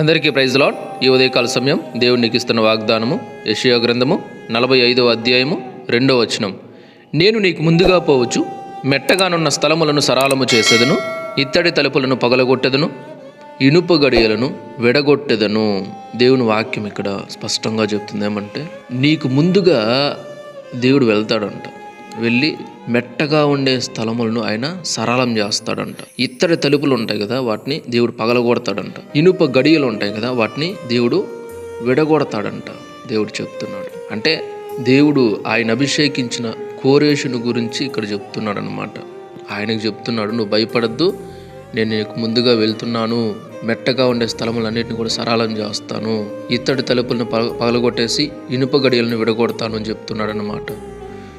అందరికీ praise lord. ఈ ఉదయకాల సమయం దేవునికి ఇస్తున్న వాగ్దానము యషియా గ్రంథము నలభై ఐదవ అధ్యాయము రెండవ వచనం. నేను నీకు ముందుగా పోవచ్చు మెట్టగానున్న స్థలములను సరాలము చేసేదను ఇత్తడి తలుపులను పగలగొట్టెదను ఇనుప గడియలను విడగొట్టెదను. దేవుని వాక్యం ఇక్కడ స్పష్టంగా చెప్తుంది ఏమంటే నీకు ముందుగా దేవుడు వెళ్తాడంట. వెళ్ళి మెట్టగా ఉండే స్థలములను ఆయన సరళం చేస్తాడంట. ఇత్తడి తలుపులు ఉంటాయి కదా వాటిని దేవుడు పగలగొడతాడంట. ఇనుప గడియలు ఉంటాయి కదా వాటిని దేవుడు విడగొడతాడంట. దేవుడు చెప్తున్నాడు. అంటే దేవుడు ఆయన అభిషేకించిన కోరేషుని గురించి ఇక్కడ చెప్తున్నాడు అనమాట ఆయనకు చెప్తున్నాడు నువ్వు భయపడద్దు. నేను నీకు ముందుగా వెళ్తున్నాను. మెట్టగా ఉండే స్థలములన్నిటిని కూడా సరళం చేస్తాను. ఇత్తడి తలుపులను పగ పగలగొట్టేసి ఇనుప గడియలను విడగొడతాను అని చెప్తున్నాడు అనమాట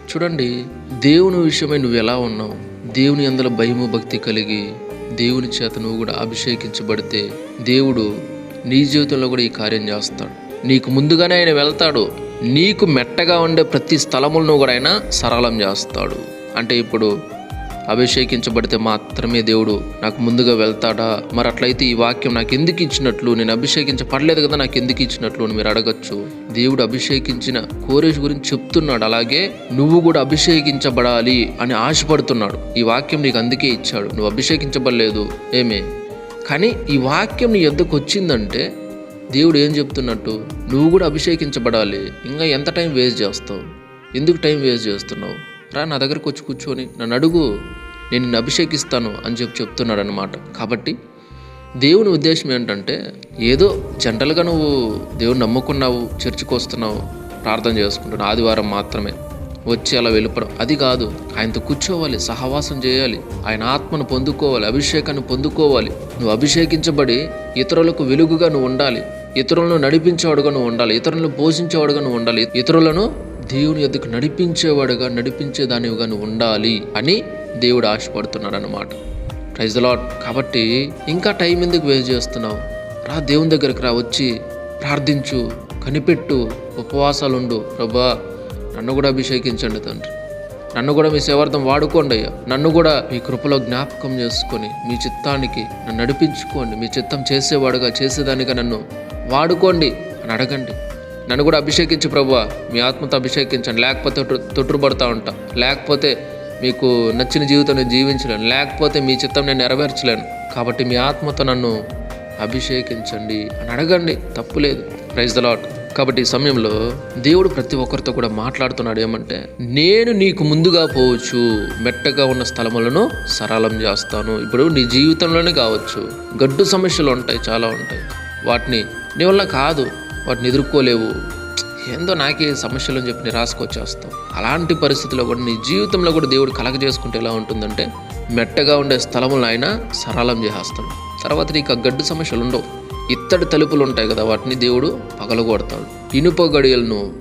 చూడండి దేవుని విషయమై నువ్వు ఎలా ఉన్నావు? దేవుని అందులో భయము భక్తి కలిగి దేవుని చేత నువ్వు కూడా అభిషేకించబడితే దేవుడు నీ జీవితంలో కూడా ఈ కార్యం చేస్తాడు. నీకు ముందుగానే ఆయన వెళ్తాడు. నీకు మెట్టగా ఉండే ప్రతి స్థలములను కూడా ఆయన సరళం చేస్తాడు. అంటే ఇప్పుడు అభిషేకించబడితే మాత్రమే దేవుడు నాకు ముందుగా వెళ్తాడా? మరి అట్లయితే ఈ వాక్యం నాకు ఎందుకు ఇచ్చినట్లు? నేను అభిషేకించబడలేదు కదా నాకు ఎందుకు ఇచ్చినట్లు అని మీరు అడగచ్చు. దేవుడు అభిషేకించిన కోరేష్ గురించి చెప్తున్నాడు. అలాగే నువ్వు కూడా అభిషేకించబడాలి అని ఆశపడుతున్నాడు. ఈ వాక్యం నీకు అందుకే ఇచ్చాడు. నువ్వు అభిషేకించబడలేదు. ఏమే? కానీ ఈ వాక్యం నీ ఎద్దకు వచ్చిందంటే దేవుడు ఏం చెప్తున్నట్టు? నువ్వు కూడా అభిషేకించబడాలి. ఇంకా ఎంత టైం వేస్ట్ చేస్తావు? ఎందుకు టైం వేస్ట్ చేస్తున్నావు? రా నా దగ్గరకు వచ్చి కూర్చొని నన్ను అడుగు నేను నిన్ను అభిషేకిస్తాను అని చెప్పి చెప్తున్నాడు అనమాట కాబట్టి దేవుని ఉద్దేశం ఏంటంటే ఏదో జనరల్గా నువ్వు దేవుని నమ్ముకున్నావు చర్చికి వస్తున్నావు ప్రార్థన చేసుకుంటున్నావు ఆదివారం మాత్రమే వచ్చి అలా వెళ్ళిపోవడం అది కాదు. ఆయనతో కూర్చోవాలి సహవాసం చేయాలి ఆయన ఆత్మను పొందుకోవాలి అభిషేకాన్ని పొందుకోవాలి. నువ్వు అభిషేకించబడి ఇతరులకు వెలుగుగా నువ్వు ఉండాలి. ఇతరులను నడిపించేవాడుగా నువ్వు ఉండాలి. ఇతరులను పోషించేవాడుగా నువ్వు ఉండాలి. ఇతరులను దేవుని ఎద్దుకు నడిపించేవాడుగా నడిపించేదానివిగా నువ్వు ఉండాలి అని దేవుడు ఆశపడుతున్నాడు అనమాట ప్రైజ్ లాట్ కాబట్టి ఇంకా టైం ఎందుకు వేస్ట్ చేస్తున్నావు? రా దేవుని దగ్గరికి రా వచ్చి ప్రార్థించు కనిపెట్టు ఉపవాసాలు ఉండు ప్రభా నన్ను కూడా అభిషేకించండి తండ్రి. నన్ను కూడా మీ సేవార్థం వాడుకోండి అయ్యా. నన్ను కూడా మీ కృపలో జ్ఞాపకం చేసుకొని మీ చిత్తానికి నన్ను నడిపించుకోండి. మీ చిత్తం చేసేవాడుగా చేసేదానిగా నన్ను వాడుకోండి అని అడగండి. నన్ను కూడా అభిషేకించు ప్రభు మీ ఆత్మతో అభిషేకించండి. లేకపోతే తొట్టుబడతా ఉంటా. లేకపోతే మీకు నచ్చిన జీవితం నేను జీవించలేను. లేకపోతే మీ చిత్తం నేను నెరవేర్చలేను. కాబట్టి మీ ఆత్మతో నన్ను అభిషేకించండి అని అడగండి. తప్పులేదు ప్రైజ్ ద లాట్ కాబట్టి ఈ సమయంలో దేవుడు ప్రతి ఒక్కరితో కూడా మాట్లాడుతున్నాడు ఏమంటే నేను నీకు ముందుగా పోవచ్చు. మెట్టగా ఉన్న స్థలములను సరళం చేస్తాను. ఇప్పుడు నీ జీవితంలోనే కావచ్చు. గడ్డు సమస్యలు ఉంటాయి చాలా ఉంటాయి. వాటిని నీ వల్ల కాదు. వాటిని ఎదుర్కోలేవు. ఏందో నాకే సమస్యలు అని చెప్పి నిరాశకు వచ్చేస్తావు అలాంటి పరిస్థితుల్లో కూడా నీ జీవితంలో కూడా దేవుడు కలగ చేసుకుంటే ఎలా ఉంటుందంటే మెట్టగా ఉండే స్థలములను ఆయన సరళం చేసేస్తాడు. తర్వాత నీకు ఆ గడ్డు సమస్యలు ఉండవు. ఇత్తడి తలుపులు ఉంటాయి కదా వాటిని దేవుడు పగలగొడతాడు. ఇనుప గడియలను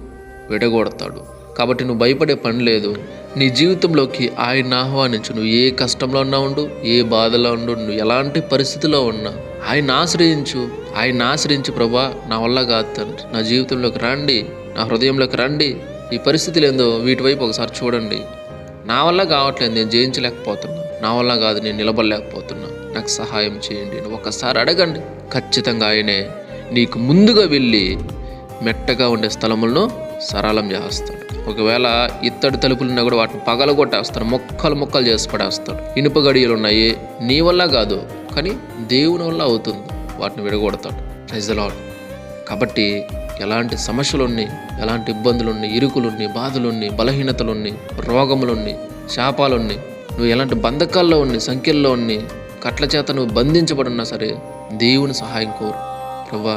విడగొడతాడు. కాబట్టి నువ్వు భయపడే పని లేదు. నీ జీవితంలోకి ఆయన ఆహ్వానించు. నువ్వు ఏ కష్టంలో ఉన్నా ఉండు ఏ బాధలో ఉండు నువ్వు ఎలాంటి పరిస్థితిలో ఉన్నా ఆయన ఆశ్రయించు ఆయన ఆశ్రయించు ప్రభా నా వల్ల కాదు తండ్రి. నా జీవితంలోకి రండి నా హృదయంలోకి రండి. ఈ పరిస్థితులు ఏందో వీటి వైపు ఒకసారి చూడండి. నా వల్ల కావట్లేదు నేను జయించలేకపోతున్నా నా వల్ల కాదు నేను నిలబడలేకపోతున్నా. నాకు సహాయం చేయండి. ఒకసారి అడగండి. ఖచ్చితంగా ఆయనే నీకు ముందుగా వెళ్ళి మెట్టగా ఉండే స్థలములను సరళం చేస్తాడు. ఒకవేళ ఇత్తడి తలుపులున్నా కూడా వాటిని పగలగొట్టేస్తాడు. మొక్కలు మొక్కలు చేసి పడేస్తాడు. ఇనుప గడియలు ఉన్నాయి. నీ వల్ల కాదు కానీ దేవుని వల్ల అవుతుంది. వాటిని విడగొడతాడు. ప్రైజ్ లాడ్ కాబట్టి ఎలాంటి సమస్యలున్నాయి ఎలాంటి ఇబ్బందులున్నాయి ఇరుకులున్ని బాధలున్ని బలహీనతలున్ని రోగములున్నాయి శాపాలున్నాయి నువ్వు ఎలాంటి బంధకాల్లో ఉన్ని సంఖ్యల్లో ఉన్ని కట్ల చేత నువ్వు బంధించబడున్నా సరే దేవుని సహాయం కోరు. ప్రభా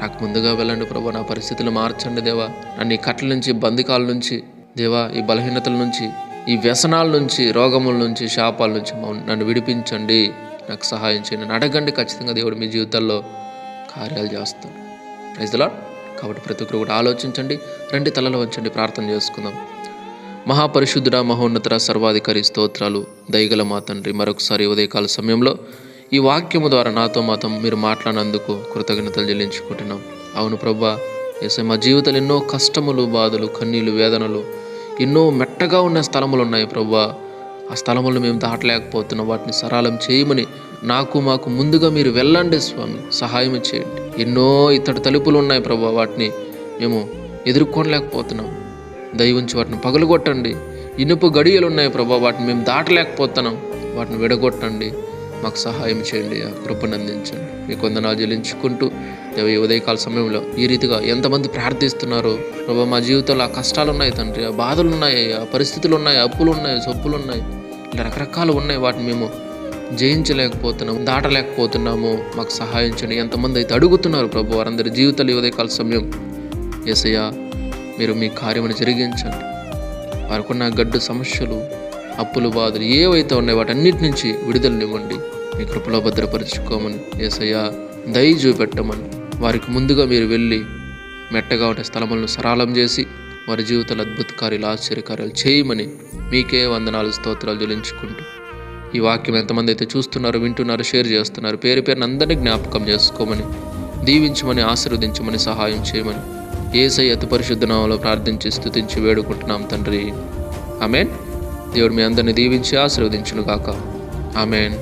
నాకు ముందుగా వెళ్ళండి ప్రభా నా పరిస్థితులు మార్చండి దేవా. నన్ను ఈ కట్ల నుంచి బంధికాల నుంచి దేవా ఈ బలహీనతల నుంచి ఈ వ్యసనాల నుంచి రోగముల నుంచి శాపాల నుంచి నన్ను విడిపించండి. నాకు సహాయం చేయండి. అడగండి ఖచ్చితంగా దేవుడు మీ జీవితాల్లో కార్యాలు చేస్తాడు. ప్రజలా కాబట్టి ప్రతి ఒక్కరు కూడా ఆలోచించండి రెండు తలలో వచ్చండి ప్రార్థన చేసుకుందాం. మహాపరిశుద్ధుడ మహోన్నతర సర్వాధికారి స్తోత్రాలు దయగల మా తండ్రి మరొకసారి ఉదయకాల సమయంలో ఈ వాక్యము ద్వారా నాతో మాతో మీరు మాట్లాడినందుకు కృతజ్ఞతలు చెల్లించుకుంటున్నాం. అవును ప్రభా ఎస్ఐ మా జీవితాలు ఎన్నో కష్టములు బాధలు కన్నీళ్ళు వేదనలు ఎన్నో మెట్టగా ఉన్న స్థలములు ఉన్నాయి ప్రభా. ఆ స్థలములను మేము దాటలేకపోతున్నాం. వాటిని సరళం చేయమని నాకు మాకు ముందుగా మీరు వెళ్ళండి స్వామి. సహాయం చేయండి. ఎన్నో ఇతడు తలుపులు ఉన్నాయి ప్రభా. వాటిని మేము ఎదుర్కోలేకపోతున్నాం. దయవుంచి వాటిని పగలగొట్టండి. ఇనుపు గడియలు ఉన్నాయి ప్రభా. వాటిని మేము దాటలేకపోతున్నాం. వాటిని విడగొట్టండి. మాకు సహాయం చేయండి. ఆ కృపను అందించండి మీ కొందనాలు చెల్లించుకుంటూ దేవ ఈ ఉదయకాల సమయంలో ఈ రీతిగా ఎంతమంది ప్రార్థిస్తున్నారో ప్రభా మా జీవితంలో ఆ కష్టాలు ఉన్నాయి తండ్రి. ఆ బాధలు ఉన్నాయి ఆ పరిస్థితులు ఉన్నాయి అప్పులు ఉన్నాయి సొప్పులు ఉన్నాయి ఇలా రకరకాలు ఉన్నాయి. వాటిని మేము జయించలేకపోతున్నాము దాటలేకపోతున్నాము. మాకు సహాయం చేయండి. ఎంతమంది అయితే అడుగుతున్నారు ప్రభు వారందరి జీవితాలు ఇవదే కాల సమయం. ఏసయ్య మీరు మీ కార్యమును జరిగించండి. వారికున్న గడ్డు సమస్యలు అప్పులు బాధలు ఏవైతే ఉన్నాయో వాటన్నిటి నుంచి విడుదలనివ్వండి మీ కృపలో భద్రపరుచుకోమని ఏసయ్య దయ చూపెట్టమని. వారికి ముందుగా మీరు వెళ్ళి మెట్టగా ఉండే స్థలములను సరళం చేసి వారి జీవితాలు అద్భుత కార్యాలు ఆశ్చర్యకార్యాలు చేయమని మీకే వందనాలు స్తోత్రాలు చెల్లించుకుంటూ ఈ వాక్యం ఎంతమంది అయితే చూస్తున్నారో వింటున్నారో షేర్ చేస్తున్నారు పేరు పేరుని అందరినీ జ్ఞాపకం చేసుకోమని దీవించమని ఆశీర్వదించమని సహాయం చేయమని ఏసై అతి పరిశుద్ధనామంలో ప్రార్థించి స్థుతించి వేడుకుంటున్నాం తండ్రి. ఆమెన్. దేవుడు మీ అందరిని దీవించి ఆశీర్వదించును గాక ఆమెన్.